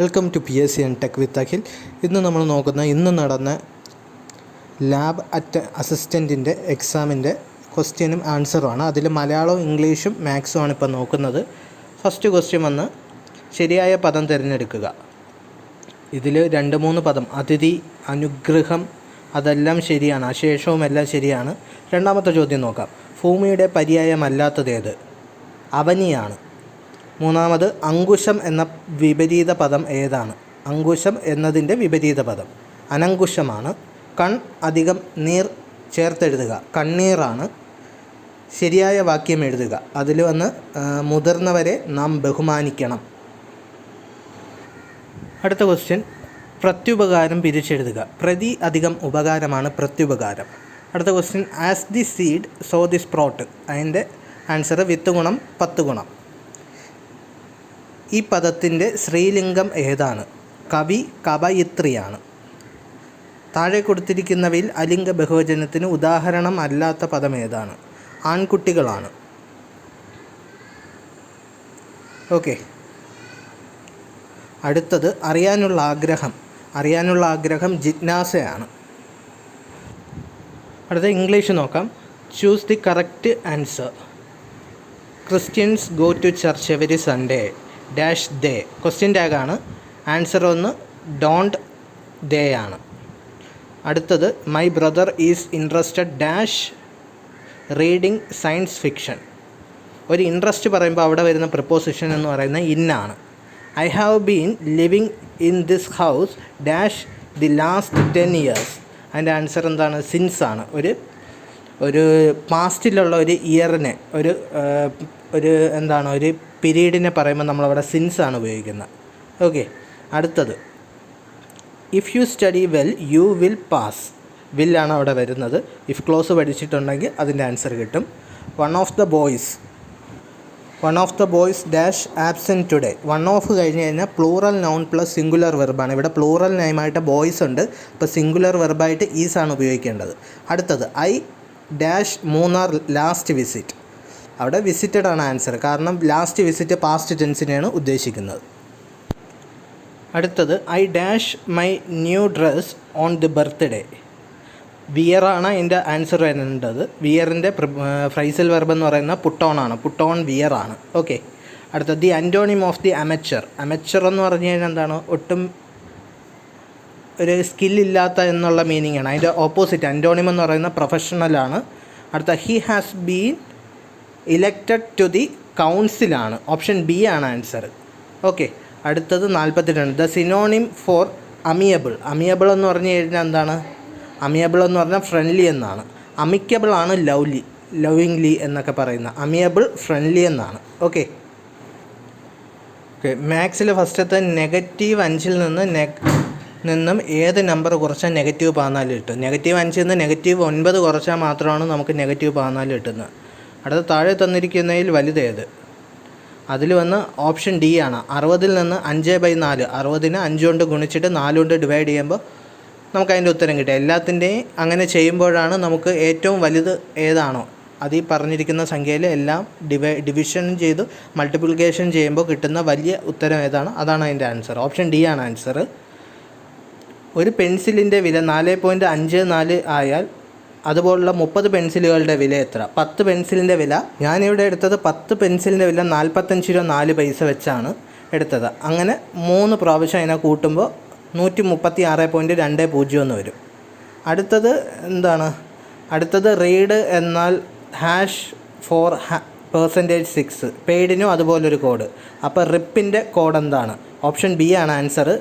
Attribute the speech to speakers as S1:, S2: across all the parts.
S1: Welcome to P S C and tech with Akhil ഇന്ന് നമ്മൾ നോക്കുന്ന ഇന്ന് നടന്ന ലാബ് അറ്റ് അസിസ്റ്റന്റിന്റെ എക്സാമിന്റെ ക്വസ്റ്റ്യനും ആൻസറുമാണ് അതിൽ മലയാളവും ഇംഗ്ലീഷും മാത്സും ആണ് ഇപ്പോൾ നോക്കുന്നത്. ഫസ്റ്റ് ക്വസ്റ്റ്യൻ വന്ന് ശരിയായ പദം തിരഞ്ഞെടുക്കുക. ഇതിൽ രണ്ട് മൂന്ന് പദം അതിഥി അനുഗ്രഹം അതെല്ലാം ശരിയാണ്. അശേഷവും എല്ലാം ശരിയാണ്. രണ്ടാമത്തെ ചോദ്യം നോക്കാം. ഭൂമിയുടെ പര്യായമല്ലാത്തതേത് അവനിയാണ്. മൂന്നാമത് അങ്കുശം എന്ന വിപരീത പദം ഏതാണ്? അങ്കുശം എന്നതിന്റെ വിപരീത പദം. അനങ്കുശമാണ്. കൺ അധികം നീർ ചേർത്തെഴുതുക. കണ്ണീറാണ് ശരിയായ വാക്യം എഴുതുക. അതിൽ വന്ന് മുതിർന്നവരെ നാം ബഹുമാനിക്കണം. അടുത്ത ക്വസ്റ്റ്യൻ പ്രത്യുപകാരം പിരിച്ചെഴുതുക. പ്രതി അധികം ഉപകാരമാണ് പ്രത്യുപകാരം. അടുത്ത question as the seed so the sprout അതിന്റെ ആൻസർ വിത്ത് ഗുണം പത്ത് ഗുണം. ഈ പദത്തിന്റെ സ്ത്രീലിംഗം ഏതാണ്? കവി കവയിത്രിയാണ്. താഴെ കൊടുത്തിരിക്കുന്നവയിൽ അലിംഗ ബഹുവചനത്തിന് ഉദാഹരണം അല്ലാത്ത പദം ഏതാണ്? ആൺകുട്ടികളാണ്. ഓക്കെ. അടുത്തത് അറിയാനുള്ള ആഗ്രഹം. അറിയാനുള്ള ആഗ്രഹം ജിജ്ഞാസയാണ്. അടുത്ത ഇംഗ്ലീഷ് നോക്കാം. Choose the correct answer Christians go to church every Sunday dash they. Question ടാഗാണ് answer ഒന്ന് ഡോണ്ട് ദേ ആണ്. അടുത്തത് my brother is interested dash reading science fiction ഒരു ഇൻട്രസ്റ്റ് പറയുമ്പോൾ അവിടെ വരുന്ന പ്രപ്പോസിഷൻ എന്ന് പറയുന്നത് ഇന്നാണ് I have been living in this house dash the last ten years അതിന്റെ ആൻസർ എന്താണ്? സിൻസ് ആണ്. ഒരു ഒരു പാസ്റ്റിലുള്ള ഒരു ഇയറിനെ ഒരു ഒരു എന്താണ്? ഒരു പീരീഡിനെ പറയുമ്പോൾ നമ്മളവിടെ സിൻസ് ആണ് ഉപയോഗിക്കുന്നത്. ഓക്കെ അടുത്തത്. If you study well you will pass വില്ലാണ് അവിടെ വരുന്നത്. ഇഫ് ക്ലോസ് പഠിച്ചിട്ടുണ്ടെങ്കിൽ അതിന്റെ ആൻസർ കിട്ടും. One of the boys one of the boys dash absent today one of കഴിഞ്ഞ് കഴിഞ്ഞാൽ പ്ലൂറൽ നൗൺ പ്ലസ് സിംഗുലർ വെർബാണ് ഇവിടെ പ്ലൂറൽ നയമായിട്ട് ബോയ്സ് ഉണ്ട്. അപ്പോൾ സിംഗുലർ വെർബായിട്ട് ഈസ് ആണ് ഉപയോഗിക്കേണ്ടത്. അടുത്തത് I dash Munnar last visit അവിടെ വിസിറ്റഡ് ആണ് ആൻസർ കാരണം ലാസ്റ്റ് വിസിറ്റ് പാസ്റ്റ് ടെൻസിനെയാണ് ഉദ്ദേശിക്കുന്നത്. അടുത്തത് I dash my new dress on the birthday വിയറാണ് എന്റെ ആൻസർ വരേണ്ടത് വിയറിന്റെ ഫ്രൈസൽ വെർബ് എന്ന് പറയുന്ന പുട്ടോൺ ആണ്. പുട്ടോൺ ആണ്. ഓക്കെ അടുത്തത് the antonym of the amateur amateur എന്ന് പറഞ്ഞു കഴിഞ്ഞാൽ എന്താണ്? ഒട്ടും ഒരു സ്കില്ലില്ലാത്ത എന്നുള്ള മീനിങ് ആണ്. അതിന്റെ ഓപ്പോസിറ്റ് അന്റോണിം എന്ന് പറയുന്ന പ്രൊഫഷണലാണ് അടുത്ത he has been elected to the കൗൺസിലാണ് option B ആണ് ആൻസർ ഓക്കെ അടുത്തത് നാൽപ്പത്തിരണ്ട് the synonym for amiable amiable എന്ന് പറഞ്ഞു കഴിഞ്ഞാൽ എന്താണ്? അമിയബിൾ എന്ന് പറഞ്ഞാൽ ഫ്രണ്ട്ലി എന്നാണ്. അമിക്കബിൾ ആണ് ലവ്ലി ലവിംഗ്ലി എന്നൊക്കെ പറയുന്ന. അമിയബിൾ ഫ്രണ്ട്ലി എന്നാണ്. ഓക്കെ ഓക്കെ മാത്സിൽ ഫസ്റ്റത്തെ നെഗറ്റീവ് അഞ്ചിൽ നിന്ന് നിന്നും ഏത് നമ്പർ കുറച്ചാൽ നെഗറ്റീവ് പതിനാല് കിട്ടും. നെഗറ്റീവ് അഞ്ചിൽ നിന്ന് നെഗറ്റീവ് ഒൻപത് കുറച്ചാൽ മാത്രമാണ് നമുക്ക് നെഗറ്റീവ് പതിനാല് കിട്ടുന്നത്. അടുത്ത താഴെ തന്നിരിക്കുന്നതിൽ വലുതേത് അതിൽ വന്ന് ഓപ്ഷൻ ഡി ആണ്. അറുപതിൽ നിന്ന് അഞ്ച് ബൈ നാല്. അറുപതിന് അഞ്ച് കൊണ്ട് ഗുണിച്ചിട്ട് നാല് കൊണ്ട് ഡിവൈഡ് ചെയ്യുമ്പോൾ നമുക്ക് അതിന്റെ ഉത്തരം കിട്ടുക എല്ലാത്തിന്റെയും അങ്ങനെ ചെയ്യുമ്പോഴാണ് നമുക്ക് ഏറ്റവും വലുത് ഏതാണോ. അത് ഈ പറഞ്ഞിരിക്കുന്ന സംഖ്യയിൽ എല്ലാം ഡിവൈ ഡിവിഷൻ ചെയ്ത് മൾട്ടിപ്ലിക്കേഷൻ ചെയ്യുമ്പോൾ കിട്ടുന്ന വലിയ ഉത്തരം ഏതാണ്? അതാണ് അതിന്റെ ആൻസർ ഓപ്ഷൻ ഡി ആണ് ആൻസർ ഒരു പെൻസിലിന്റെ വില നാല് പോയിന്റ് അഞ്ച് നാല് ആയാൽ അതുപോലുള്ള മുപ്പത് പെൻസിലുകളുടെ വില എത്ര? പത്ത് പെൻസിലിന്റെ വില. ഞാനിവിടെ എടുത്തത് പത്ത് പെൻസിലിന്റെ വില നാൽപ്പത്തഞ്ച് രൂപ നാല് പൈസ വെച്ചാണ് എടുത്തത്. അങ്ങനെ മൂന്ന് പ്രാവശ്യം അതിനെ കൂട്ടുമ്പോൾ നൂറ്റി മുപ്പത്തി ആറ് പോയിന്റ് രണ്ട് പൂജ്യം എന്ന് വരും. അടുത്തത് എന്താണ്? അടുത്തത് റീഡ് എന്നാൽ ഹാഷ് ഫോർ പേഴ്സന്റേജ് സിക്സ്. പെയ്ഡിനും അതുപോലൊരു കോഡ്. അപ്പോൾ റിപ്പിന്റെ കോഡ് എന്താണ്? ഓപ്ഷൻ ബി ആണ് ആൻസർ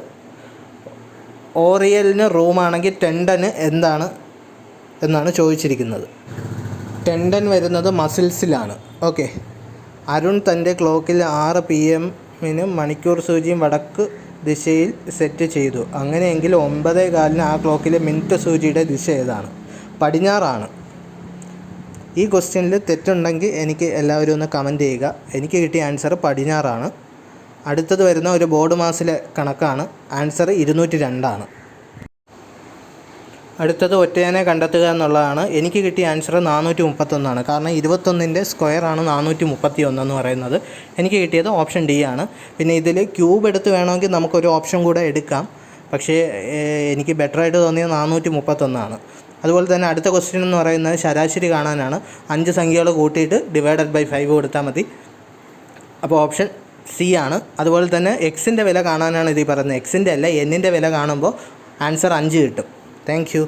S1: ഓറിയലിന് റൂമാണെങ്കിൽ ടെൻഡന് എന്താണ് എന്നാണ് ചോദിച്ചിരിക്കുന്നത്. ടെൻഡൻ വരുന്നത് മസിൽസിലാണ്. ഓക്കെ. അരുൺ തന്റെ ക്ലോക്കിൽ ആറ് പി എമ്മിന് മണിക്കൂർ സൂചിയും വടക്ക് ദിശയിൽ സെറ്റ് ചെയ്തു. അങ്ങനെയെങ്കിൽ ഒമ്പതേ കാലിന് ആ ക്ലോക്കിലെ മിനിറ്റ് സൂചിയുടെ ദിശ ഏതാണ്? പടിഞ്ഞാറാണ്. ഈ ക്വസ്റ്റ്യനിൽ തെറ്റുണ്ടെങ്കിൽ എനിക്ക് എല്ലാവരും ഒന്ന് കമന്റ് ചെയ്യുക. എനിക്ക് കിട്ടിയ ആൻസർ പടിഞ്ഞാറാണ്. അടുത്തത് വരുന്ന ഒരു ബോർഡ് മാസിലെ കണക്കാണ്. ആൻസർ ഇരുന്നൂറ്റി രണ്ടാണ്. അടുത്തത് ഒറ്റയനെ കണ്ടെത്തുക എന്നുള്ളതാണ്. എനിക്ക് കിട്ടിയ ആൻസർ നാനൂറ്റി മുപ്പത്തൊന്നാണ് കാരണം ഇരുപത്തൊന്നിന്റെ സ്ക്വയറാണ് നാനൂറ്റി മുപ്പത്തി ഒന്നെന്ന് പറയുന്നത്. എനിക്ക് കിട്ടിയത് ഓപ്ഷൻ ഡി ആണ്. പിന്നെ ഇതിൽ ക്യൂബ് എടുത്ത് വേണമെങ്കിൽ നമുക്കൊരു ഓപ്ഷൻ കൂടെ എടുക്കാം. പക്ഷേ എനിക്ക് ബെറ്ററായിട്ട് തോന്നിയത് നാനൂറ്റി മുപ്പത്തൊന്നാണ് അതുപോലെ തന്നെ അടുത്ത ക്വസ്റ്റ്യൻ എന്ന് പറയുന്നത് ശരാശരി കാണാനാണ്. അഞ്ച് സംഖ്യകൾ കൂട്ടിയിട്ട് ഡിവൈഡഡ് ബൈ ഫൈവ് കൊടുത്താൽ മതി. അപ്പോൾ ഓപ്ഷൻ സി ആണ്. അതുപോലെ തന്നെ എക്സിന്റെ വില കാണാനാണ് ഇതിൽ പറയുന്നത്. എക്സിന്റെ അല്ല എന്നിന്റെ വില കാണുമ്പോൾ ആൻസർ അഞ്ച് കിട്ടും. Thank you